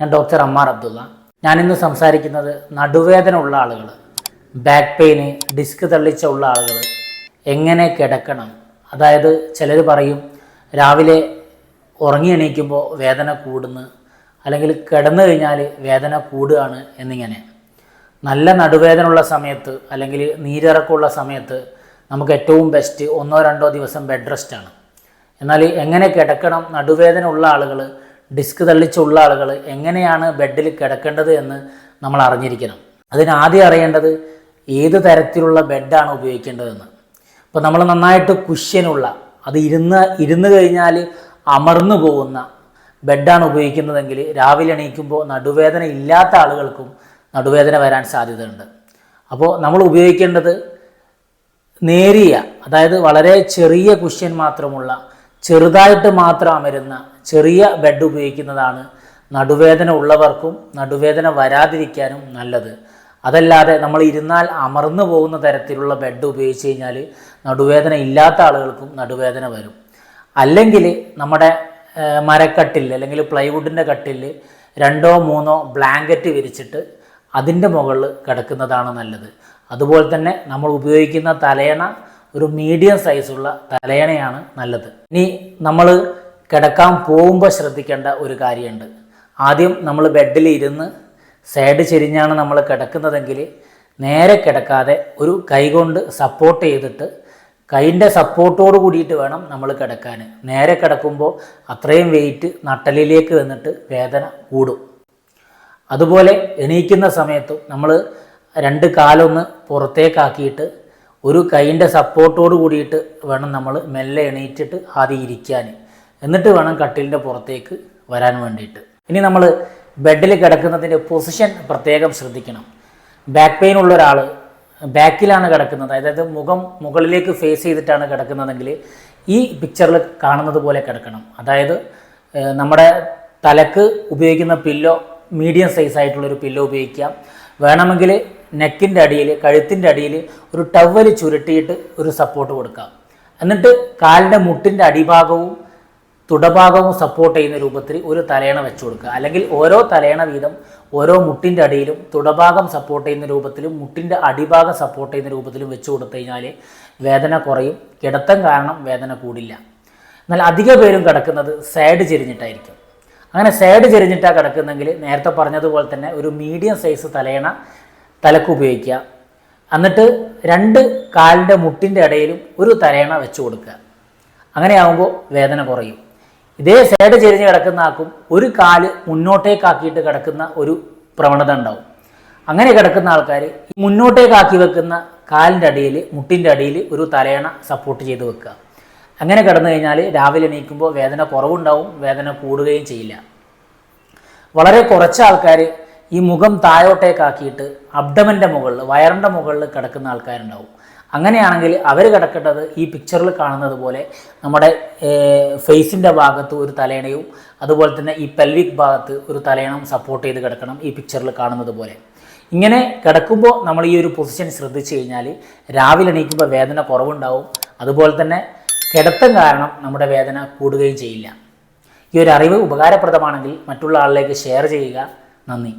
ഞാൻ ഡോക്ടർ അമ്മാർ അബ്ദുള്ള. ഞാനിന്ന് സംസാരിക്കുന്നത് നടുവേദന ഉള്ള ആളുകൾ ബാക്ക് പെയിന് ഡിസ്ക് തള്ളിച്ച ഉള്ള ആളുകൾ എങ്ങനെ കിടക്കണം? അതായത് ചിലർ പറയും രാവിലെ ഉറങ്ങി എണീക്കുമ്പോൾ വേദന കൂടുന്നു അല്ലെങ്കിൽ കിടന്നു കഴിഞ്ഞാൽ വേദന കൂടുകയാണ് എന്നിങ്ങനെ. നല്ല നടുവേദന ഉള്ള സമയത്ത് അല്ലെങ്കിൽ നീരിറക്കമുള്ള സമയത്ത് നമുക്ക് ഏറ്റവും ബെസ്റ്റ് ഒന്നോ രണ്ടോ ദിവസം ബെഡ് റെസ്റ്റാണ് എന്നാൽ എങ്ങനെ കിടക്കണം? നടുവേദന ഉള്ള ആളുകൾ ഡിസ്ക് തള്ളിച്ചുള്ള ആളുകൾ എങ്ങനെയാണ് ബെഡിൽ കിടക്കേണ്ടത് എന്ന് നമ്മൾ അറിഞ്ഞിരിക്കണം. അതിന് ആദ്യം അറിയേണ്ടത് ഏത് തരത്തിലുള്ള ബെഡാണ് ഉപയോഗിക്കേണ്ടതെന്ന്. ഇപ്പോൾ നമ്മൾ നന്നായിട്ട് കുഷ്യനുള്ള അത് ഇരുന്ന് ഇരുന്ന് കഴിഞ്ഞാൽ അമർന്നു പോകുന്ന ബെഡാണ് ഉപയോഗിക്കുന്നതെങ്കിൽ രാവിലെ എണീക്കുമ്പോൾ നടുവേദന ഇല്ലാത്ത ആളുകൾക്കും നടുവേദന വരാൻ സാധ്യതയുണ്ട്. അപ്പോൾ നമ്മൾ ഉപയോഗിക്കേണ്ടത് നേരിയ അതായത് വളരെ ചെറിയ കുഷ്യൻ മാത്രമുള്ള ചെറുതായിട്ട് മാത്രം അമരുന്ന ചെറിയ ബെഡ് ഉപയോഗിക്കുന്നതാണ്. നടുവേദന ഉള്ളവർക്കും നടുവേദന വരാതിരിക്കാനും നല്ലത്. അതല്ലാതെ നമ്മൾ ഇരുന്നാൽ അമർന്നു പോകുന്ന തരത്തിലുള്ള ബെഡ് ഉപയോഗിച്ച് കഴിഞ്ഞാൽ നടുവേദന ഇല്ലാത്ത ആളുകൾക്കും നടുവേദന വരും. അല്ലെങ്കിൽ നമ്മുടെ മരക്കട്ടിൽ അല്ലെങ്കിൽ പ്ലൈവുഡിന്റെ കട്ടിൽ രണ്ടോ മൂന്നോ ബ്ലാങ്കറ്റ് വിരിച്ചിട്ട് അതിന്റെ മുകളിൽ കിടക്കുന്നതാണ് നല്ലത്. അതുപോലെ തന്നെ നമ്മൾ ഉപയോഗിക്കുന്ന തലയണ ഒരു മീഡിയം സൈസുള്ള തലയണയാണ് നല്ലത്. ഇനി നമ്മൾ കിടക്കാൻ പോകുമ്പോൾ ശ്രദ്ധിക്കേണ്ട ഒരു കാര്യമുണ്ട്. ആദ്യം നമ്മൾ ബെഡിൽ ഇരുന്ന് സൈഡ് ചെരിഞ്ഞാണ് നമ്മൾ കിടക്കുന്നതെങ്കിൽ നേരെ കിടക്കാതെ ഒരു കൈ കൊണ്ട് സപ്പോർട്ട് ചെയ്തിട്ട് കൈന്റെ സപ്പോർട്ടോട് കൂടിയിട്ട് വേണം നമ്മൾ കിടക്കാൻ. നേരെ കിടക്കുമ്പോൾ അത്രയും വെയിറ്റ് നട്ടലിലേക്ക് വന്നിട്ട് വേദന കൂടും. അതുപോലെ എണീക്കുന്ന സമയത്തും നമ്മൾ രണ്ട് കാലൊന്ന് പുറത്തേക്കാക്കിയിട്ട് ഒരു കൈന്റെ സപ്പോർട്ടോട് കൂടിയിട്ട് വേണം നമ്മൾ മെല്ലെ എണീറ്റിട്ട് ആദ്യം ഇരിക്കാൻ. എന്നിട്ട് വേണം കട്ടിലിന്റെ പുറത്തേക്ക് വരാൻ വേണ്ടിയിട്ട്. ഇനി നമ്മൾ ബെഡിൽ കിടക്കുന്നതിന്റെ പൊസിഷൻ പ്രത്യേകം ശ്രദ്ധിക്കണം. ബാക്ക് പെയിൻ ഉള്ള ഒരാൾ ബാക്കിലാണ് കിടക്കുന്നത്. അതായത് മുഖം മുകളിലേക്ക് ഫേസ് ചെയ്തിട്ടാണ് കിടക്കുന്നതെങ്കിൽ ഈ പിക്ചറിൽ കാണുന്നത് പോലെ കിടക്കണം. അതായത് നമ്മുടെ തലക്ക് ഉപയോഗിക്കുന്ന പില്ലോ മീഡിയം സൈസ് ആയിട്ടുള്ളൊരു പില്ലോ ഉപയോഗിക്കാം. വേണമെങ്കിൽ നെക്കിന്റെ അടിയിൽ കഴുത്തിന്റെ അടിയിൽ ഒരു ടവൽ ചുരുട്ടിയിട്ട് ഒരു സപ്പോർട്ട് കൊടുക്കാം. എന്നിട്ട് കാലിന്റെ മുട്ടിന്റെ അടിഭാഗവും തുടഭാഗവും സപ്പോർട്ട് ചെയ്യുന്ന രൂപത്തിൽ ഒരു തലയണ വെച്ചു കൊടുക്കുക. അല്ലെങ്കിൽ ഓരോ തലയണ വീതം ഓരോ മുട്ടിന്റെ അടിയിലും തുടഭാഗം സപ്പോർട്ട് ചെയ്യുന്ന രൂപത്തിലും മുട്ടിന്റെ അടിഭാഗം സപ്പോർട്ട് ചെയ്യുന്ന രൂപത്തിലും വെച്ച് കൊടുത്തു കഴിഞ്ഞാൽ വേദന കുറയും. കിടത്തം കാരണം വേദന കൂടില്ല. എന്നാൽ അധിക പേരും കിടക്കുന്നത് സൈഡ് ചെരിഞ്ഞിട്ടായിരിക്കും. അങ്ങനെ സൈഡ് ചെരിഞ്ഞിട്ടാണ് കിടക്കുന്നെങ്കിൽ നേരത്തെ പറഞ്ഞതുപോലെ തന്നെ ഒരു മീഡിയം സൈസ് തലയണ തലക്ക് ഉപയോഗിക്കുക. എന്നിട്ട് രണ്ട് കാലിന്റെ മുട്ടിന്റെ ഇടയിലും ഒരു തലയണ വെച്ച് കൊടുക്കുക. അങ്ങനെയാവുമ്പോൾ വേദന കുറയും. ഇതേ സൈഡ് ചെരിഞ്ഞ് കിടക്കുന്ന ആൾക്കും ഒരു കാൽ മുന്നോട്ടേക്കാക്കിയിട്ട് കിടക്കുന്ന ഒരു പ്രവണത ഉണ്ടാവും. അങ്ങനെ കിടക്കുന്ന ആൾക്കാർ മുന്നോട്ടേക്കാക്കി വെക്കുന്ന കാലിന്റെ അടിയിൽ മുട്ടിന്റെ അടിയിൽ ഒരു തലയണ സപ്പോർട്ട് ചെയ്ത് വെക്കുക. അങ്ങനെ കിടന്നു കഴിഞ്ഞാൽ രാവിലെ എണീക്കുമ്പോൾ വേദന കുറവുണ്ടാവും വേദന കൂടുകയും ചെയ്യില്ല. വളരെ കുറച്ച് ആൾക്കാർ ഈ മുഖം താഴോട്ടേക്കാക്കിയിട്ട് അബ്ഡമന്റെ മുകളിൽ വയറിന്റെ മുകളിൽ കിടക്കുന്ന ആൾക്കാരുണ്ടാവും. അങ്ങനെയാണെങ്കിൽ അവർ കിടക്കേണ്ടത് ഈ പിക്ചറിൽ കാണുന്നത് പോലെ നമ്മുടെ ഫേസിന്റെ ഭാഗത്ത് ഒരു തലയണയും അതുപോലെ തന്നെ ഈ പെൽവിക് ഭാഗത്ത് ഒരു തലയണം സപ്പോർട്ട് ചെയ്ത് കിടക്കണം ഈ പിക്ചറിൽ കാണുന്നത് പോലെ. ഇങ്ങനെ കിടക്കുമ്പോൾ നമ്മൾ ഈ ഒരു പൊസിഷൻ ശ്രദ്ധിച്ചു കഴിഞ്ഞാൽ രാവിലെ എണീക്കുമ്പോൾ വേദന കുറവുണ്ടാവും. അതുപോലെ തന്നെ കിടത്തം കാരണം നമ്മുടെ വേദന കൂടുകയും ചെയ്യില്ല. ഈ ഒരു അറിവ് ഉപകാരപ്രദമാണെങ്കിൽ മറ്റുള്ള ആളിലേക്ക് ഷെയർ ചെയ്യുക. നന്ദി.